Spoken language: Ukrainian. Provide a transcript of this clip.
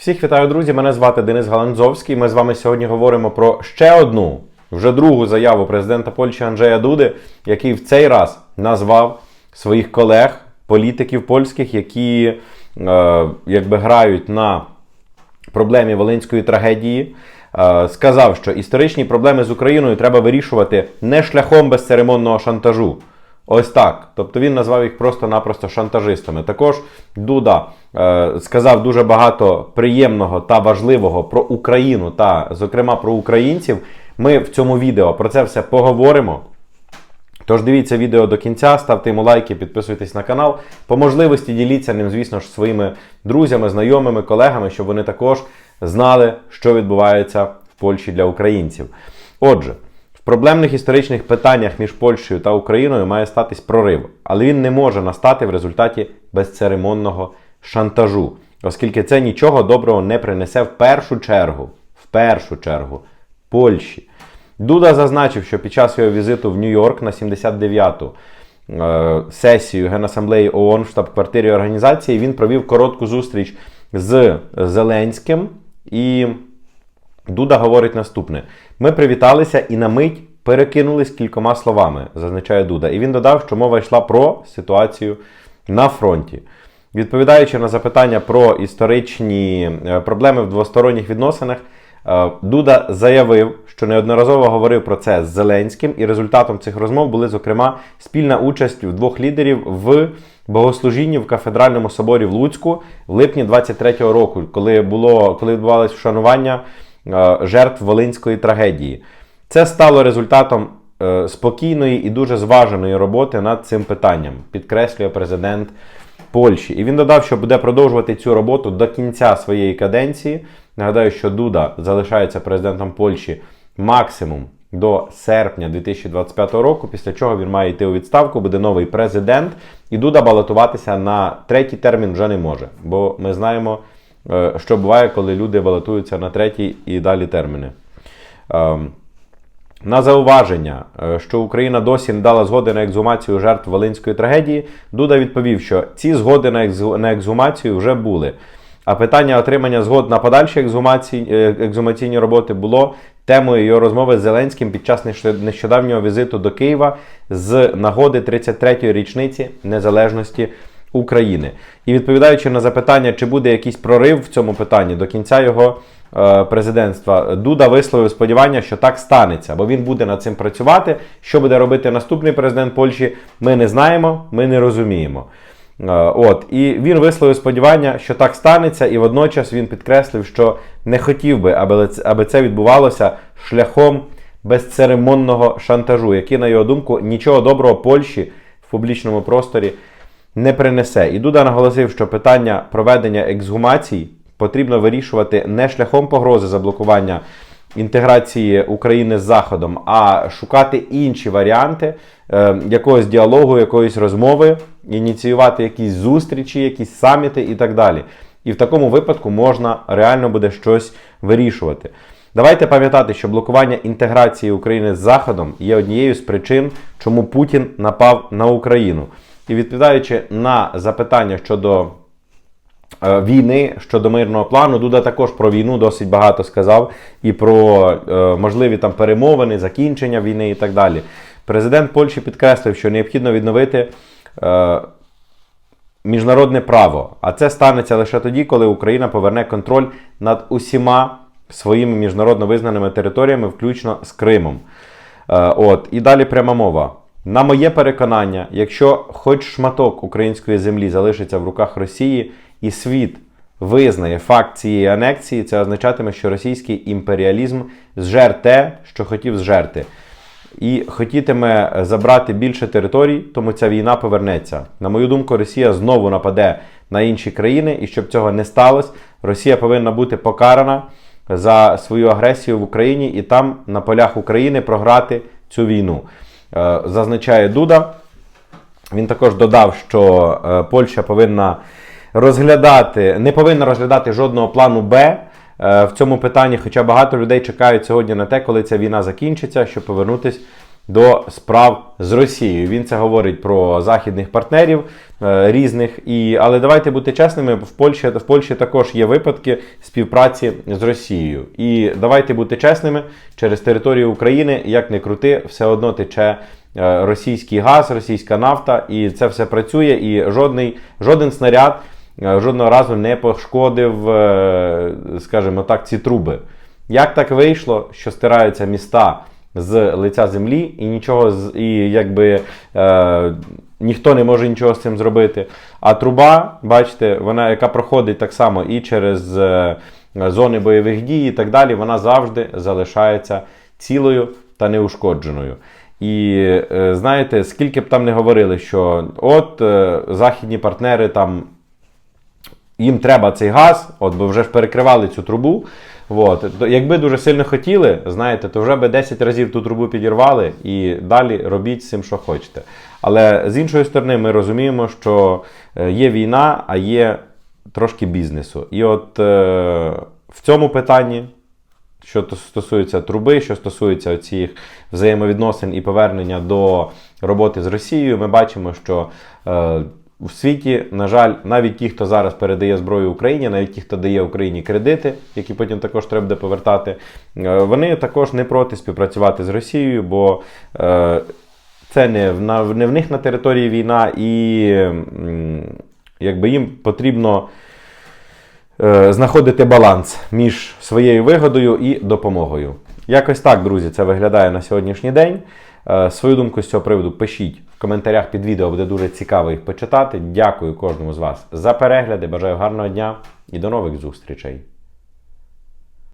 Всіх вітаю, друзі! Мене звати Денис Галанзовський. Ми з вами сьогодні говоримо про ще одну, вже другу заяву президента Польщі Анджея Дуди, який в цей раз назвав своїх колег, політиків польських, які е, якби грають на проблемі волинської трагедії. Е, Сказав, що історичні проблеми з Україною треба вирішувати не шляхом безцеремонного шантажу. Ось так. Тобто він назвав їх просто-напросто шантажистами. Також Дуда е, сказав дуже багато приємного та важливого про Україну та, зокрема, про українців. Ми в цьому відео про це все поговоримо. Тож дивіться відео до кінця, ставте йому лайки, підписуйтесь на канал. По можливості діліться ним, звісно ж, своїми друзями, знайомими, колегами, щоб вони також знали, що відбувається в Польщі для українців. Отже, в проблемних історичних питаннях між Польщею та Україною має статись прорив, але він не може настати в результаті безцеремонного шантажу, оскільки це нічого доброго не принесе в першу чергу, в першу чергу Польщі. Дуда зазначив, що під час його візиту в Нью-Йорк на 79-ту е, сесію Генасамблеї ООН в штаб-квартирі організації він провів коротку зустріч з Зеленським. І Дуда говорить наступне: ми привіталися і на мить перекинулись кількома словами, зазначає Дуда. І він додав, що мова йшла про ситуацію на фронті. Відповідаючи на запитання про історичні е, проблеми в двосторонніх відносинах, е, Дуда заявив, що неодноразово говорив про це з Зеленським, і результатом цих розмов були, зокрема, спільна участь в двох лідерів в богослужінні в кафедральному соборі в Луцьку в липні 23-го року, коли було коли відбувалось вшанування жертв Волинської трагедії. Це стало результатом е, спокійної і дуже зваженої роботи над цим питанням, підкреслює президент Польщі. І він додав, що буде продовжувати цю роботу до кінця своєї каденції. Нагадаю, що Дуда залишається президентом Польщі максимум до серпня 2025 року, після чого він має йти у відставку, буде новий президент, і Дуда балотуватися на третій термін вже не може. Бо ми знаємо, е, що буває, коли люди балотуються на третій і далі терміни. Ем, на зауваження, е, що Україна досі не дала згоди на ексгумацію жертв Волинської трагедії, Дуда відповів, що ці згоди на екзу- на ексгумацію вже були. А питання отримання згод на подальші е, роботи було темою його розмови з Зеленським під час нещодавнього візиту до Києва з нагоди 33-ї річниці незалежності України. І відповідаючи на запитання, чи буде якийсь прорив в цьому питанні до кінця його е, президентства, Дуда висловив сподівання, що так станеться, бо він буде над цим працювати. Що буде робити наступний президент Польщі, ми не знаємо, ми не розуміємо. Е, От, і він висловив сподівання, що так станеться, і водночас він підкреслив, що не хотів би, аби аби це відбувалося шляхом безцеремонного шантажу, який, на його думку, нічого доброго Польщі в публічному просторі не принесе. І Дуда наголосив, що питання проведення ексгумацій потрібно вирішувати не шляхом погрози заблокування інтеграції України з Заходом, а шукати інші варіанти е, якогось діалогу, якоїсь розмови, ініціювати якісь зустрічі, якісь саміти і так далі. І в такому випадку можна реально буде щось вирішувати. Давайте пам'ятати, що блокування інтеграції України з Заходом є однією з причин, чому Путін напав на Україну. І відповідаючи на запитання щодо е, війни, щодо мирного плану, Дуда також про війну досить багато сказав і про е, можливі там перемовини, закінчення війни і так далі. Президент Польщі підкреслив, що необхідно відновити. Е, міжнародне право. А це станеться лише тоді, коли Україна поверне контроль над усіма своїми міжнародно визнаними територіями, включно з Кримом. От, і далі пряма мова. На моє переконання, якщо хоч шматок української землі залишиться в руках Росії, і світ визнає факт цієї анексії, це означатиме, що російський імперіалізм зжер те, що хотів зжерти і хотітиме забрати більше територій, тому ця війна повернеться. На мою думку, Росія знову нападе на інші країни, і щоб цього не сталося, Росія повинна бути покарана за свою агресію в Україні і там на полях України програти цю війну. Е, Зазначає Дуда. Він також додав, що е, Польща повинна розглядати, не повинна розглядати жодного плану Б е, в цьому питанні, хоча багато людей чекають сьогодні на те, коли ця війна закінчиться, щоб повернутися до справ з Росією. Він це говорить про західних партнерів е, різних. І, але давайте бути чесними, в Польщі, в Польщі також є випадки співпраці з Росією. І давайте бути чесними, через територію України, як не крути, все одно тече е, російський газ, російська нафта, і це все працює, і жодний, жоден снаряд е, жодного разу не пошкодив, е, скажімо так, ці труби. Як так вийшло, що стираються міста з лиця землі, і нічого і якби е, ніхто не може нічого з цим зробити. А труба, бачите, вона яка проходить так само і через е, зони бойових дій, і так далі, вона завжди залишається цілою та неушкодженою. І е, знаєте, скільки б там не говорили, що от е, західні партнери там їм треба цей газ, от бо вже ж перекривали цю трубу. От. Якби дуже сильно хотіли, знаєте, то вже би 10 разів ту трубу підірвали і далі робіть з цим, що хочете. Але з іншої сторони, ми розуміємо, що е, є війна, а є трошки бізнесу. І от е, в цьому питанні, що стосується труби, що стосується цих взаємовідносин і повернення до роботи з Росією, ми бачимо, що е, в світі, на жаль, навіть ті, хто зараз передає зброю Україні, навіть ті, хто дає Україні кредити, які потім також треба буде повертати, е, вони також не проти співпрацювати з Росією, бо е, це не в, не в них на території війна, і якби їм потрібно е, знаходити баланс між своєю вигодою і допомогою. Якось так, друзі, це виглядає на сьогоднішній день. Свою думку з цього приводу пишіть в коментарях під відео, буде дуже цікаво їх почитати. Дякую кожному з вас за перегляди. Бажаю гарного дня і до нових зустрічей.